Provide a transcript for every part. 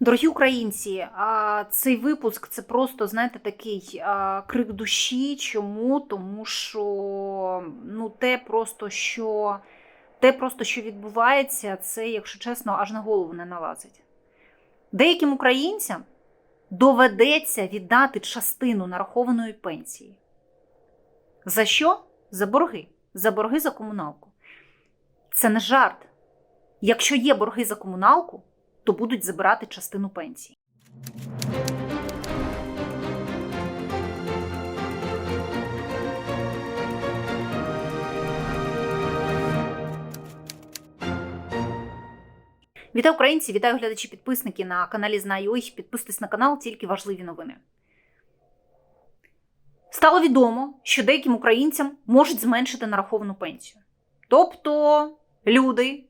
Дорогі українці, цей випуск це просто, знаєте, такий крик душі. Чому? Тому що ну, те просто, що те просто, що відбувається, це, якщо чесно, аж на голову не налазить. Деяким українцям доведеться віддати частину нарахованої пенсії. За що? За борги. За борги за комуналку. Це не жарт. Якщо є борги за комуналку, то будуть забирати частину пенсії. Вітаю українці, вітаю глядачі підписники на каналі Знаю. Підписуйтесь на канал, тільки важливі новини. Стало відомо, що деяким українцям можуть зменшити нараховану пенсію. Тобто люди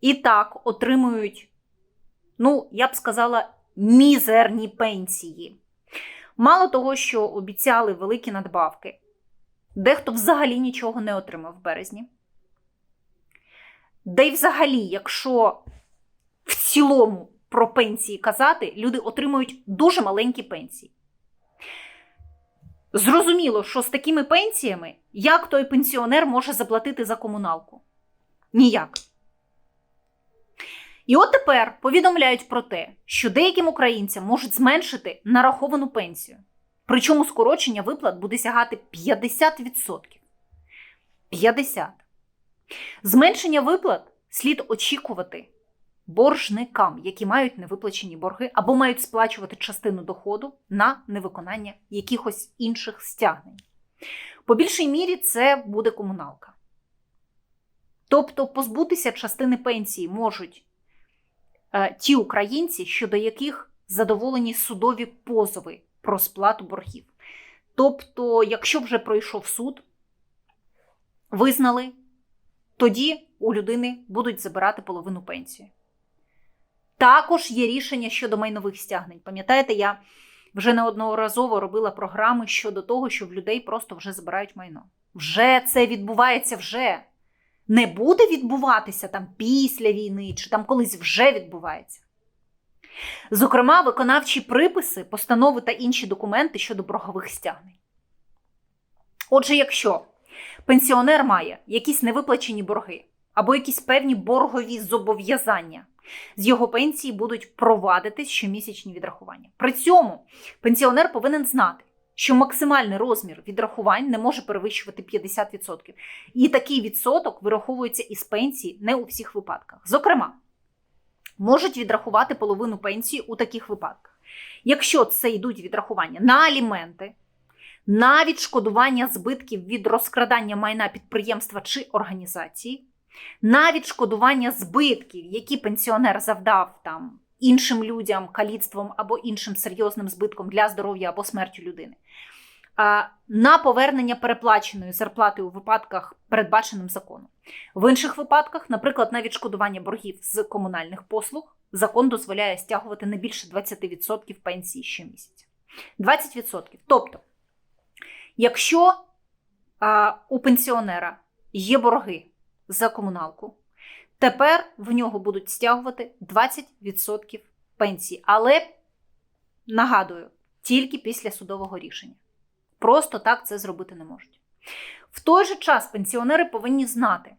і так отримують, ну, я б сказала, мізерні пенсії. Мало того, що обіцяли великі надбавки, дехто взагалі нічого не отримав в березні. Де й взагалі, якщо в цілому про пенсії казати, люди отримують дуже маленькі пенсії. Зрозуміло, що з такими пенсіями як той пенсіонер може заплатити за комуналку? Ніяк. І от тепер повідомляють про те, що деяким українцям можуть зменшити нараховану пенсію. Причому скорочення виплат буде сягати 50%. 50%. Зменшення виплат слід очікувати боржникам, які мають невиплачені борги або мають сплачувати частину доходу на невиконання якихось інших стягнень. По більшій мірі це буде комуналка. Тобто позбутися частини пенсії можуть ті українці, щодо яких задоволені судові позови про сплату боргів. Тобто, якщо вже пройшов суд, визнали, тоді у людини будуть забирати половину пенсії. Також є рішення щодо майнових стягнень. Пам'ятаєте, я вже неодноразово робила програми щодо того, що в людей просто вже забирають майно. Вже це відбувається вже. Не буде відбуватися там після війни, чи там колись вже відбувається. Зокрема, виконавчі приписи, постанови та інші документи щодо боргових стягнень. Отже, якщо пенсіонер має якісь невиплачені борги або якісь певні боргові зобов'язання, з його пенсії будуть провадитись щомісячні відрахування. При цьому пенсіонер повинен знати, що максимальний розмір відрахувань не може перевищувати 50%. І такий відсоток вираховується із пенсії не у всіх випадках. Зокрема, можуть відрахувати половину пенсії у таких випадках. Якщо це йдуть відрахування на аліменти, на відшкодування збитків від розкрадання майна підприємства чи організації, на відшкодування збитків, які пенсіонер завдав там іншим людям, каліцтвом або іншим серйозним збитком для здоров'я або смертю людини, на повернення переплаченої зарплати у випадках, передбаченим законом. В інших випадках, наприклад, на відшкодування боргів з комунальних послуг, закон дозволяє стягувати не більше 20% пенсії щомісяця. 20%. Тобто, якщо а, у пенсіонера є борги за комуналку. Тепер в нього будуть стягувати 20% пенсії. Але нагадую, тільки після судового рішення. Просто так це зробити не можуть. В той же час пенсіонери повинні знати,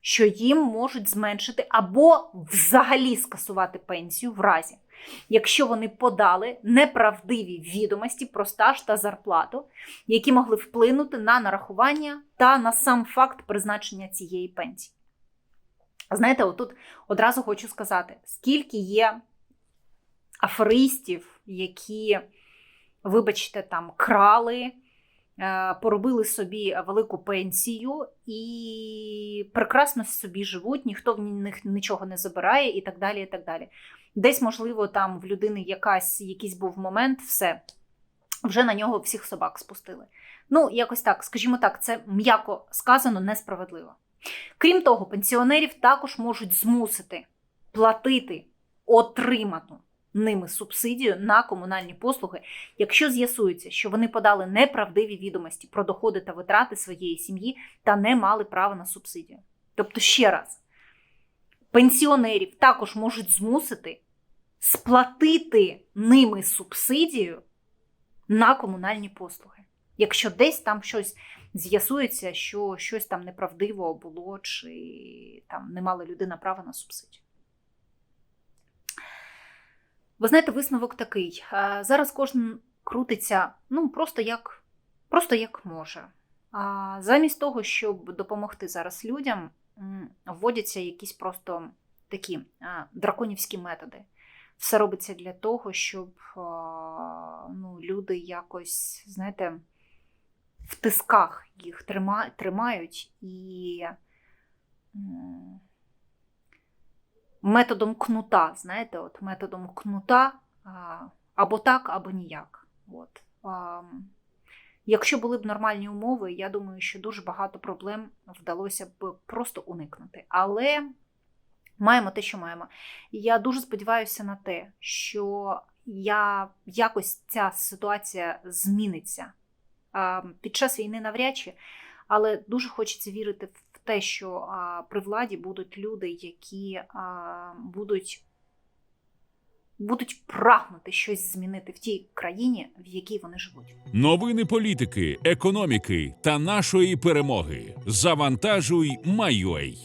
що їм можуть зменшити або взагалі скасувати пенсію в разі, якщо вони подали неправдиві відомості про стаж та зарплату, які могли вплинути на нарахування та на сам факт призначення цієї пенсії. Знаєте, отут одразу хочу сказати, скільки є аферистів, які, вибачте, там крали. Е, поробили собі велику пенсію і прекрасно собі живуть, ніхто в них нічого не забирає, і так далі. і так далі. Десь, можливо, там в людини якась, якийсь був момент, все, вже на нього всіх собак спустили. Ну, якось так, скажімо так, це м'яко сказано несправедливо. Крім того, пенсіонерів також можуть змусити платити отриману ними субсидію на комунальні послуги, якщо з'ясується, що вони подали неправдиві відомості про доходи та витрати своєї сім'ї та не мали права на субсидію. Тобто, ще раз, пенсіонерів також можуть змусити сплатити ними субсидію на комунальні послуги. Якщо десь там щось з'ясується, що щось там неправдиво було, чи там не мала людина права на субсидію. Ви знаєте, висновок такий. Зараз кожен крутиться ну, просто як, просто як може. Замість того, щоб допомогти зараз людям, вводяться якісь просто такі драконівські методи. Все робиться для того, щоб ну, люди якось, знаєте, в тисках їх трима, тримають і методом кнута, знаєте, от методом кнута або так, або ніяк. От. Якщо були б нормальні умови, я думаю, що дуже багато проблем вдалося б просто уникнути. Але маємо те, що маємо. І я дуже сподіваюся на те, що я якось ця ситуація зміниться. Під час війни навряд чи, але дуже хочеться вірити в те, що при владі будуть люди, які будуть, будуть прагнути щось змінити в тій країні, в якій вони живуть. Новини політики, економіки та нашої перемоги. Завантажуй, майой.